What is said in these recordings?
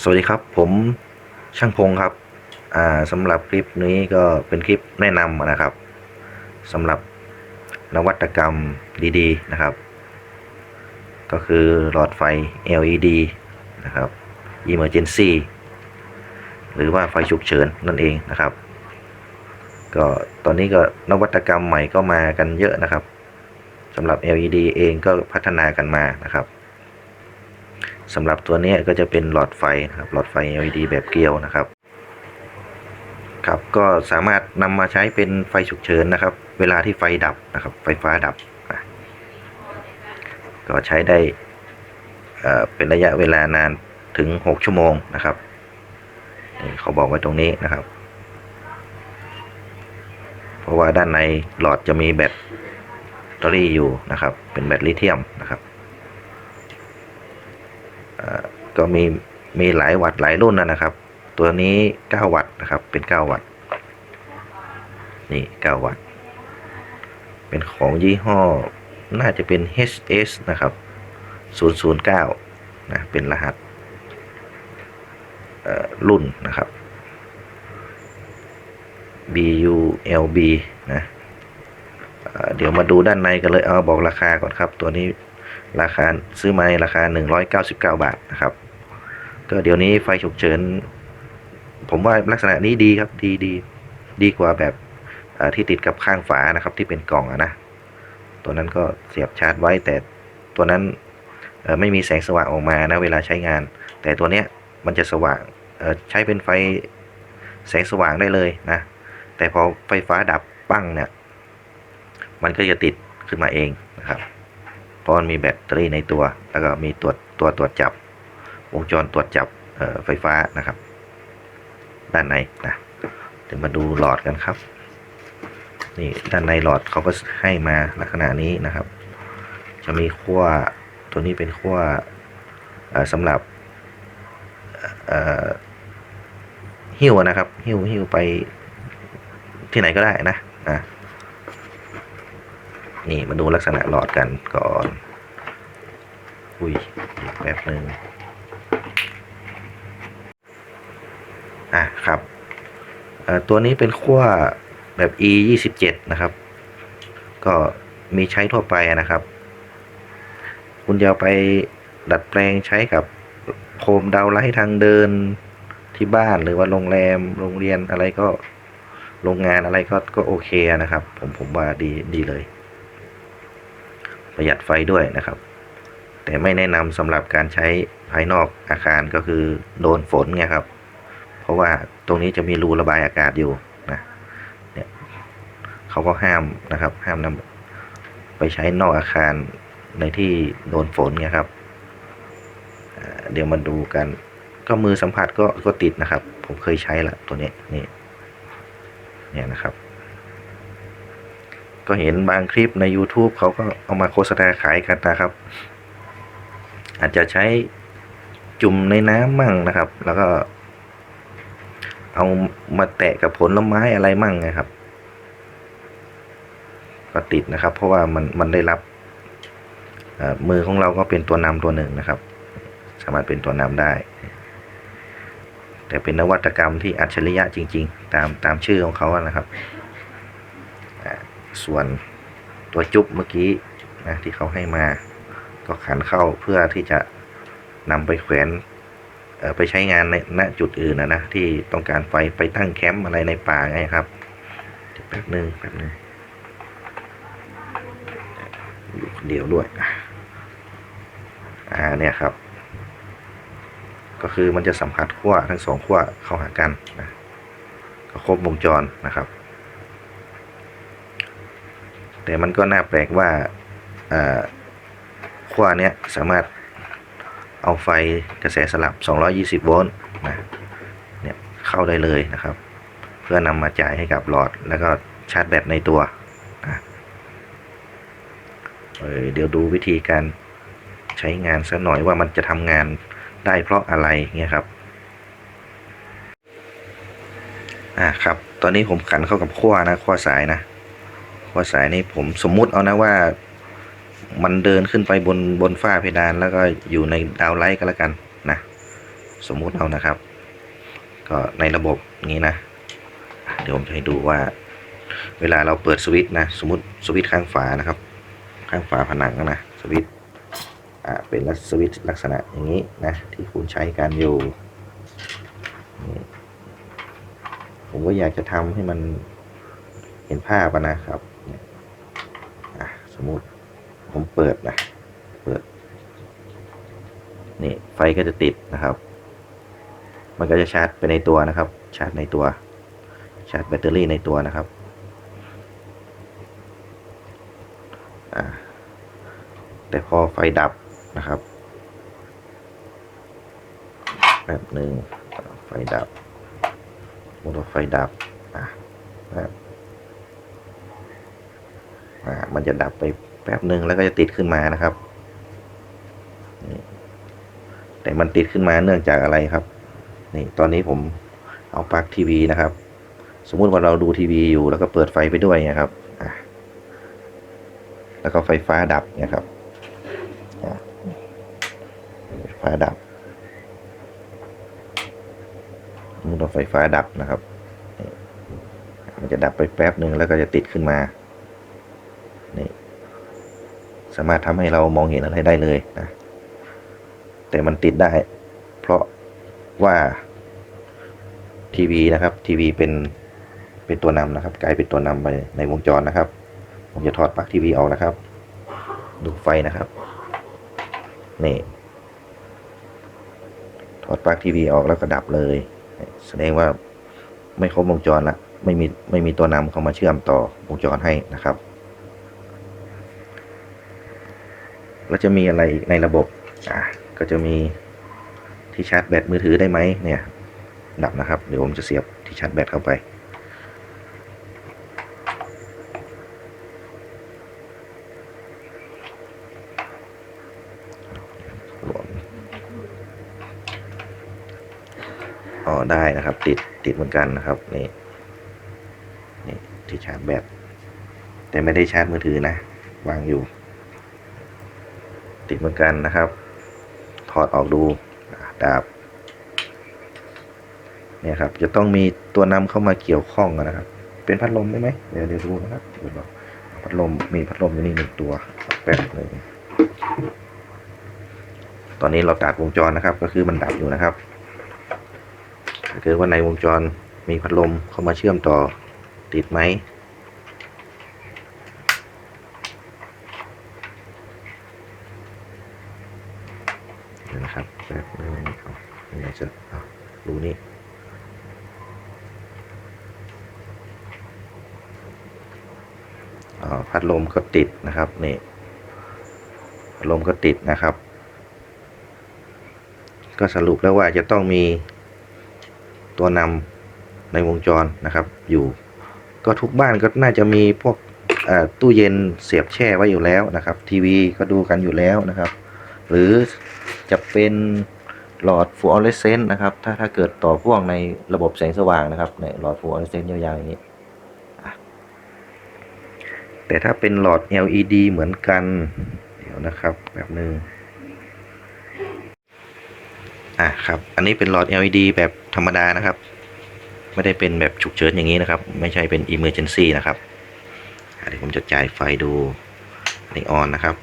สวัสดีครับ ผมช่างพงครับอ่าสำหรับคลิปนี้ก็เป็นคลิปแนะนำนะครับสำหรับนวัตกรรมดีๆนะครับ ก็คือหลอดไฟ LED นะครับ Emergency หรือว่าไฟฉุกเฉินนั่นเองนะครับ ก็ตอนนี้ก็นวัตกรรมใหม่ก็มากันเยอะนะครับสำหรับ LED เองก็พัฒนากันมานะครับ สำหรับตัวนี้ก็จะเป็นหลอดไฟนะครับหลอดไฟ LED แบบเกลียวนะครับครับก็สามารถนำมาใช้เป็นไฟฉุกเฉินนะครับ เวลาที่ไฟดับนะครับ ไฟฟ้าดับ ก็ใช้ได้เอ่อเป็นระยะเวลานานถึง 6 ชั่วโมงนะครับเขาบอกไว้ตรงนี้นะครับ เพราะว่าด้านในหลอดจะมีแบตเตอรี่อยู่นะครับ เป็นแบตลิเธียมนะครับ ก็มีมีหลายวัตต์หลายรุ่นนะครับ ตัวนี้ 9 วัตต์นะครับ เป็น 9 วัตต์นี่ 9 วัตต์ เป็นของยี่ห้อน่าจะเป็น HS นะครับ 009 นะ เป็นรหัสรุ่นนะครับ BULB นะเเดี๋ยวมาดูด้านในกันเลย เอาบอกราคาก่อนครับ ตัวนี้ ราคาซื้อมาในราคา 199 บาทนะครับ ก็เดี๋ยวนี้ไฟฉุกเฉิน ผมว่าลักษณะนี้ดีครับดีดีดีกว่าแบบที่ติดกับข้างฝานะครับที่เป็นกล่องอะนะตัวนั้นก็เสียบชาร์จไว้ แต่ตัวนั้นไม่มีแสงสว่างออกมานะเวลาใช้งาน แต่ตัวเนี้ยมันจะสว่างใช้เป็นไฟแสงสว่างได้เลยนะ แต่พอไฟฟ้าดับปั้งเนี่ยมันก็จะติดขึ้นมาเองนะครับ เพราะมันมีแบตเตอรี่ในตัว แล้วก็มีตัวตัวตรวจจับ วงจรตรวจจับไฟฟ้านะครับ ด้านในนะเดี๋ยวมาดูหลอดกันครับ นี่ด้านในหลอดเขาก็ให้มาลักษณะนี้นะครับ จะมีขั้วตัวนี้เป็นขั้วสำหรับหิ้วนะครับหิ้วหิ้วไปที่ไหนก็ได้นะอะ นี่มาดูลักษณะหลอดกันก่อน อุ้ยแป๊บหนึ่งอะครับตัวนี้เป็นขั้วแบบ e 2 7นะครับ ก็มีใช้ทั่วไปนะครับ คุณจะไปดัดแปลงใช้กับโคมดาวไลท์ทางเดินที่บ้านหรือว่าโรงแรมโรงเรียนอะไรก็โรงงานอะไรก็ก็โอเคนะครับ ผมผมว่าดีดีเลย ประหยัดไฟด้วยนะครับ แต่ไม่แนะนำสำหรับการใช้ภายนอกอาคารก็คือโดนฝนไงครับ เพราะว่าตรงนี้จะมีรูระบายอากาศอยู่นะเนี่ยเขาก็ห้ามนะครับ ห้ามนำไปใช้นอกอาคารในที่โดนฝนไงครับเดี๋ยวมาดูกัน ก็มือสัมผัสก็ก็ติดนะครับ ผมเคยใช้ละตัวนี้นี่เนี่ยนะครับ ก็เห็นบางคลิปใน YouTube เขาก็เอามาโฆษณาขายกันนะครับ อาจจะใช้จุ่มในน้ำมั่งนะครับ แล้วก็ เอามาแตะกับผลไม้อะไรมั่งนะครับ ก็ติดนะครับ เพราะว่ามันมันได้รับมือของเราก็เป็นตัวนำตัวหนึ่งนะครับ สามารถเป็นตัวนำได้ แต่เป็นนวัตกรรมที่อัจฉริยะจริง ๆ ตามตามชื่อของเขานะครับ ส่วนตัวจุ๊บเมื่อกี้นะที่เขาให้มาก็ขันเข้าเพื่อที่จะนำไปแขวนไปใช้งานในณจุดอื่นนะนะที่ต้องการไฟไปตั้งแคมป์อะไรในป่าไงครับแป๊บหนึ่งแป๊บหนึ่งอยู่คนเดียวด้วยอ่าเนี่ยครับ ก็คือมันจะสัมผัสขั้วทั้งสองขั้วเข้าหากันนะก็ครบวงจรนะครับ แต่มันก็น่าแปลกว่าขั้วเนี้ยสามารถเอาไฟกระแสสลับ 220 โวลต์นะเนี่ยเข้าได้เลยนะครับ เพื่อนำมาจ่ายให้กับหลอดแล้วก็ชาร์จแบตในตัวนะเเดี๋ยวดูวิธีการใช้งานสักหน่อยว่ามันจะทำงานได้เพราะอะไรเงี้ยครับอ่าครับ ตอนนี้ผมขันเข้ากับขั้วนะขั้วสายนะ ว่าสายนี้ผมสมมุติเอานะว่ามันเดินขึ้นไปบนบนฝ้าเพดานแล้วก็อยู่ในดาวไลท์ก็แล้วกันนะ สมมุติเอานะครับ ก็ในระบบนี้นะ เดี๋ยวผมจะให้ดูว่า เวลาเราเปิดสวิตช์นะ สมมติสวิตช์ข้างฝานะครับ ข้างฝาผนังนะสวิตช์อ่าเป็นลักสวิตช์ลักษณะอย่างนี้นะ ที่คุณใช้การอยู่ผมก็อยากจะทำให้มันเห็นภาพนะครับ มมุติผมเปิดนะเปิด นี่ไฟก็จะติดนะครับ มันก็จะชาร์จไปในตัวนะครับ ชาร์จในตัว ชาร์จแบตเตอรี่ในตัวนะครับแต่พอไฟดับนะครับแบบหนึ่งไฟดับสมมติว่าไฟดับอะแบบ มันจะดับไปแป๊บหนึ่งแล้วก็จะติดขึ้นมานะครับ แต่มันติดขึ้นมาเนื่องจากอะไรครับ นี่ตอนนี้ผมเอาปลั๊กทีวีนะครับ สมมุติว่าเราดูทีวีอยู่แล้วก็เปิดไฟไปด้วยนี่ยครับแล้วก็ไฟฟ้าดับนี่ยครับไฟฟ้าดับสมมติว่าไฟฟ้าดับนะครับ มันจะดับไปแป๊บหนึ่งแล้วก็จะติดขึ้นมา นี่ สามารถทำให้เรามองเห็นอะไรได้เลยนะ แต่มันติดได้ เพราะว่าทีวีนะครับทีวีเป็นเป็นตัวนำนะครับ กลายเป็นตัวนำไปในวงจรนะครับ ผมจะถอดปลั๊กทีวีออกนะครับ ดูไฟนะครับ นี่ ถอดปลั๊กทีวีออกแล้วก็ดับเลย แสดงว่าไม่ครบวงจรละไม่มีไม่มีตัวนำเข้ามาเชื่อมต่อวงจรให้นะครับ แล้วจะมีอะไรในระบบ อะ ก็จะมีที่ชาร์จแบตมือถือได้ไหมเนี่ย ดับนะครับ เดี๋ยวผมจะเสียบที่ชาร์จแบตเข้าไปอ๋อ ได้นะครับ ติด ติดเหมือนกันนะครับ นี่ นี่ที่ชาร์จแบต แต่ไม่ได้ชาร์จมือถือนะ วางอยู่ ติดเหมือนกันนะครับ ถอดออกดูดาบเนี่ยครับ จะต้องมีตัวนำเข้ามาเกี่ยวข้องกันนะครับ เป็นพัดลมได้ไหมเดี๋ยวเดี๋ยวดูนะครับเดี๋ยวพัดลมมีพัดลมอยู่นี่หนึ่งตัวแป๊บเลยตอนนี้เราตัดวงจรนะครับ ก็คือมันดับอยู่นะครับถ้าเกิดว่าในวงจรมีพัดลมเข้ามาเชื่อมต่อติดไหม เดี๋ยว นะครับแป๊บนึงเอาไม่อากจะเอาดูนี่อ๋อพัดลมก็ติดนะครับนี่พัดลมก็ติดนะครับ ก็สรุปแล้วว่าจะต้องมีตัวนำในวงจรนะครับ อยู่ ก็ทุกบ้านก็น่าจะมีพวกอ่อตู้เย็นเสียบแช่ไว้อยู่แล้วนะครับ ทีวีก็ดูกันอยู่แล้วนะครับ หรือ จะเป็นหลอดฟลูออเรสเซนต์นะครับ ถ้าถ้าเกิดต่อพ่วงในระบบแสงสว่างนะครับในหลอดฟลูออเรสเซนต์ยาวๆอย่างนี้ แต่ถ้าเป็นหลอด LED เหมือนกัน เดี๋ยวนะครับแบบหนึ่งอะครับ อันนี้เป็นหลอด LED แบบธรรมดานะครับ ไม่ได้เป็นแบบฉุกเฉินอย่างนี้นะครับ ไม่ใช่เป็น Emergency นะครับเดี๋ยวผมจะจ่ายไฟดูในออนนะครับ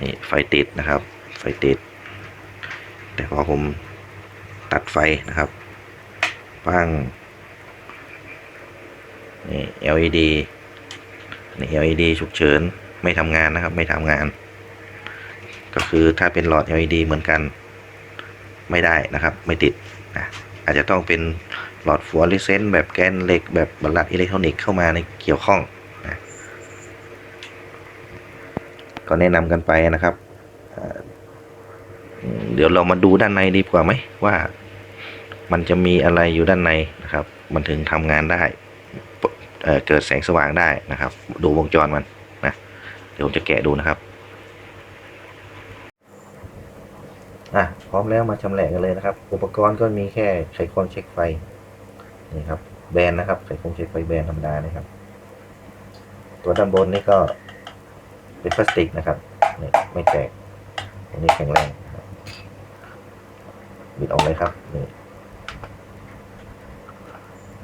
นี่ไฟติดนะครับ ไฟติด แต่พอผมตัดไฟนะครับปังนี่ LED นี่ LED ฉุกเฉินไม่ทำงานนะครับ ไม่ทำงาน ก็คือถ้าเป็นหลอด LED เหมือนกันไม่ได้นะครับ ไม่ติดนะอาจจะต้องเป็นหลอดฟลูออเรสเซนต์แบบแกนเหล็กแบบบรรลัดอิเล็กทรอนิกส์เข้ามาในเกี่ยวข้องนะ ก็แนะนำกันไปนะครับ เดี๋ยวเรามาดูด้านในดีกว่าไหมว่า มันจะมีอะไรอยู่ด้านในนะครับ มันถึงทำงานได้เเกิดแสงสว่างได้นะครับ ดูวงจรมันนะเดี๋ยวผมจะแกะดูนะครับอะพร้อมแล้วมาชำแหละกันเลยนะครับ อุปกรณ์ก็มีแค่ไขควงเช็คไฟนี่ครับแบนนะครับไขควงเช็คไฟแบนธรรมดานี่ครับ ตัวด้านบนนี่ก็ เป็นพลาสติกนะครับนี่ไม่แตกอันนี้แข็งแรงบิดออกเลยครับนี่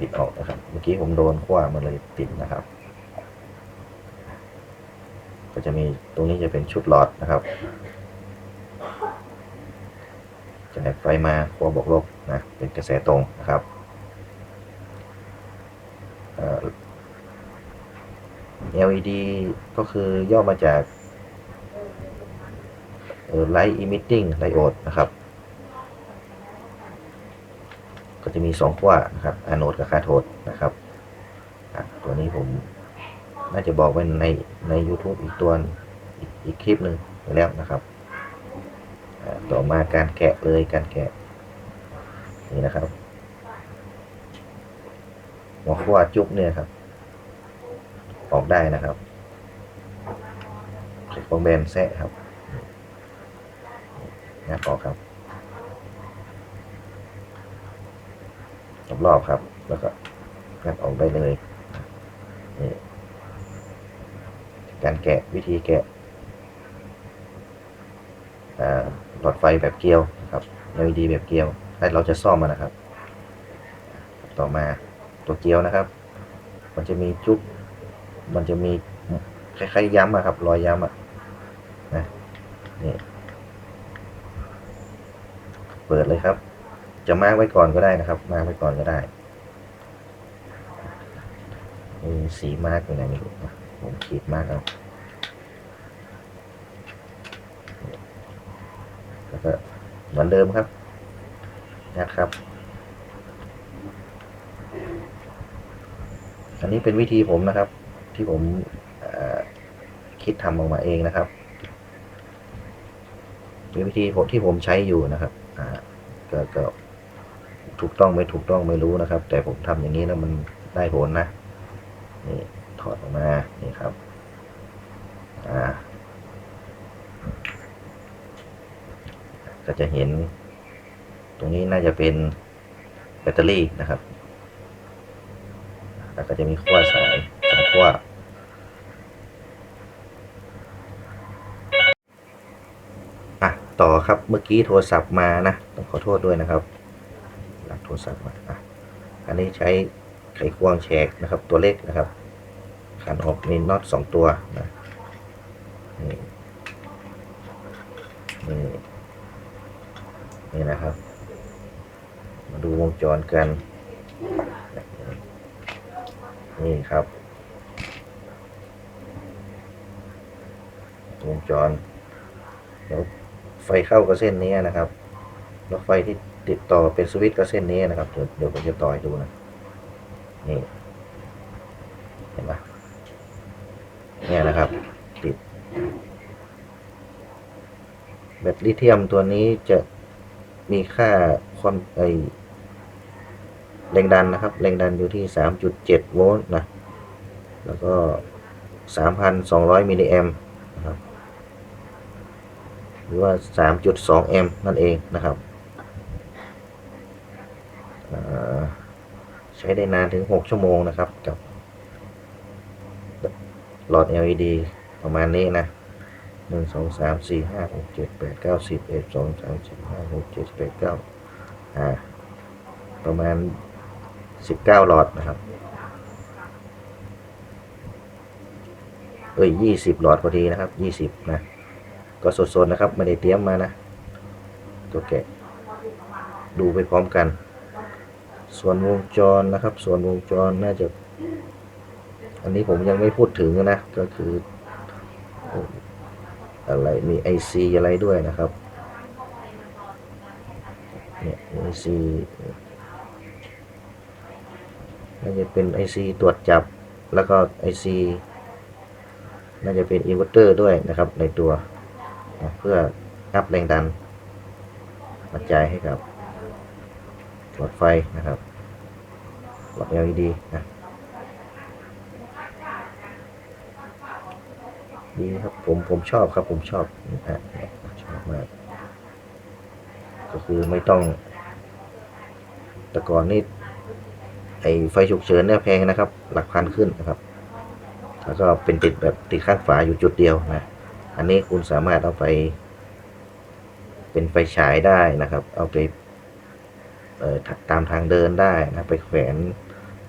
บิดออกนะครับ เมื่อกี้ผมโดนขั้วมันเลยติดนะครับ ก็จะมีตรงนี้จะเป็นชุดหลอดนะครับจะแบไฟมาขั้วบวกลบนะเป็นกระแสตรงนะครับเอ่อ LED ก็คือย่อมาจาก Light Emitting Diode นะครับ ก็จะมีสองขั้วนะครับ Anode กับ Cathode นะครับ ตัวนี้ผมน่าจะบอกไว้ในใน YouTube อีกตัวอีกอีกคลิปหนึ่งแล้วนะครับ ต่อมาการแกะเลยการแกะ นี่นะครับหัวขั้วจุกเนี่ยครับ ออกได้นะครับคลิกตรงแบนแซะครับงัดออกครับรอบๆครับ แล้วก็งัดออกได้เลยนี่การแกะวิธีแกะหลอดไฟแบบเกลียวนะครับ LED แบบเกลียวถ้าเราจะซ่อมมันนะครับ ต่อมาตัวเกลียวนะครับ มันจะมีจุก มันจะมีคล้ายๆย้ำอะครับ รอยย้ำอะนะนี่เปิดเลยครับ จะมาร์กไว้ก่อนก็ได้นะครับ มาร์กไว้ก่อนก็ได้มีสีมาร์กอยู่ไหนไม่รู้นะผมขีดมาร์กเอาแล้วก็เหมือนเดิมครับนะครับอันนี้เป็นวิธีผมนะครับ ที่ผมคิดทำออกมาเองนะครับเป็นวิธีที่ผมใช้อยู่นะครับก็ก็ถูกต้องไม่ถูกต้องไม่รู้นะครับ แต่ผมทำอย่างนี้แล้วมันได้ผลนะนี่ถอดออกมานี่ครับอ่าก็จะเห็น ตรงนี้น่าจะเป็นแบตเตอรี่นะครับ แล้วก็จะมีขั้วสายสองขั้วอะ ต่อครับเมื่อกี้โทรศัพท์มานะต้องขอโทษด้วยนะครับหลักโทรศัพท์มาอะอันนี้ใช้ไขควงแฉกนะครับ ตัวเล็กนะครับขันออกมีน็อตสองตัวนะนี่นี่นี่นะครับ มาดูวงจรกันนี่ครับวงจรเดี๋ยว ไฟเข้ากับเส้นนี้นะครับแล้วไฟที่ติดต่อเป็นสวิตช์กับเส้นนี้นะครับ เดี๋ยวผมจะต่อให้ดูนะนี่เห็นไหมเนี่ยนะครับ ติดแบตลิเธียมตัวนี้จะมีค่าความไอแรงดันนะครับ แรงดันอยู่ที่ 3.7 โวลต์นะ แล้วก็ 3,200 มิลลิแอมนะครับ หรือว่า 3.2 แอมป์นั่นเองนะครับใช้ได้นานถึง 6 ชั่วโมงนะครับ กับหลอด LED ประมาณนี้นะ 1 2 3 4 5 6 7 8 9 10 1 2 3 4 5 6 7 8 9อ่าประมาณสิบเก้าหลอดนะครับเอ้ยยี่สิบหลอดพอดีนะครับยี่สิบนะ ก็สดๆนะครับไม่ได้เตรียมมานะ ตัวแกะ ดูไปพร้อมกัน ส่วนวงจรนะครับ ส่วนวงจรน่าจะ อันนี้ผมยังไม่พูดถึงนะก็คือ อะไรมีไอซีอะไรด้วยนะครับเนี่ยไอซีน่าจะเป็น IC ตรวจจับแล้วก็ IC น่าจะเป็นอินเวอร์เตอร์ด้วยนะครับในตัว เพื่ออัพแรงดันกระจายให้กับหลอดไฟนะครับหลอด LED นะดีครับผมผมชอบครับผมชอบนะชอบมากก็คือไม่ต้อง แต่ก่อนนี่ไอไฟฉุกเฉินเนี่ยแพงนะครับ หลักพันขึ้นนะครับ แล้วก็เป็นติดแบบติดข้างฝาอยู่จุดเดียวนะ อันนี้คุณสามารถเอาไป เป็นไฟฉายได้นะครับ เอาไปเอ่อตามทางเดินได้นะไปแขวน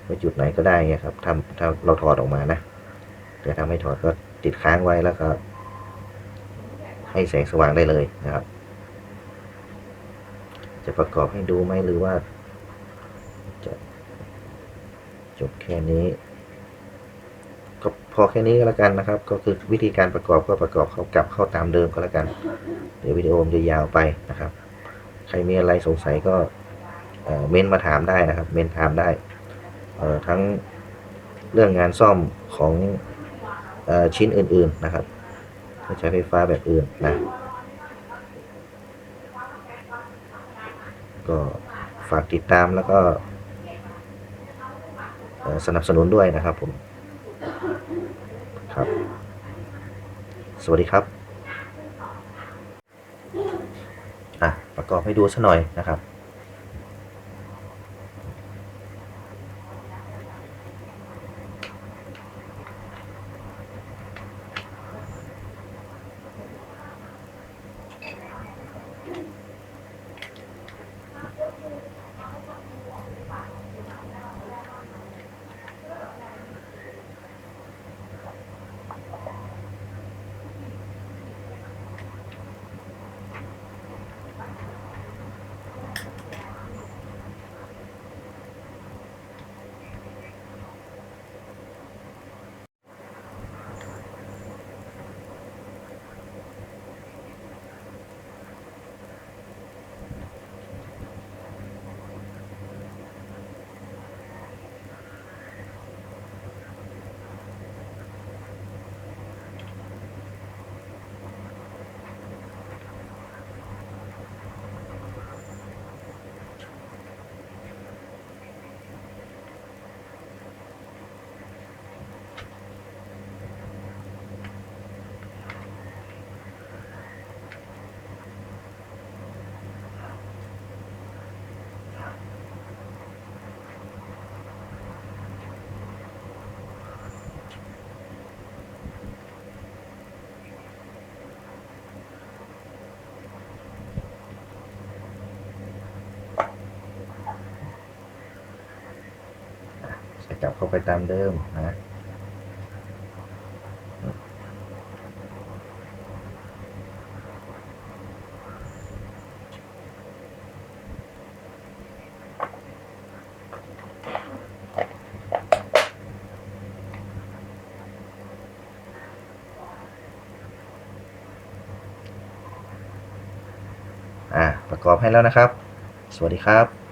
ไว้จุดไหนก็ได้เงี้ยครับถ้าถ้าเราถอดออกมานะแต่ถ้าไม่ถอดก็ติดค้างไว้แล้วก็ ให้แสงสว่างได้เลยนะครับ จะประกอบให้ดูไหมหรือว่า จะจบแค่นี้ พอแค่นี้ก็แล้วกันนะครับ ก็คือวิธีการประกอบก็ประกอบเข้ากลับเข้าตามเดิมก็แล้วกัน เดี๋ยววิดีโอมันจะยาวไปนะครับ ใครมีอะไรสงสัยก็เม้นมาถามได้นะครับ เม้นถามได้ทั้งเรื่องงานซ่อมของอชิ้นอื่น ๆนะครับถ้าใช้ไฟฟ้าแบบอื่นนะก็ฝากติดตามแล้วก็สนับสนุนด้วยนะครับผม ครับ สวัสดีครับอะประกอบให้ดูสักหน่อยนะครับ ใส่ กลับเข้าไปตามเดิมนะอ่าประกอบให้แล้วนะครับ สวัสดีครับ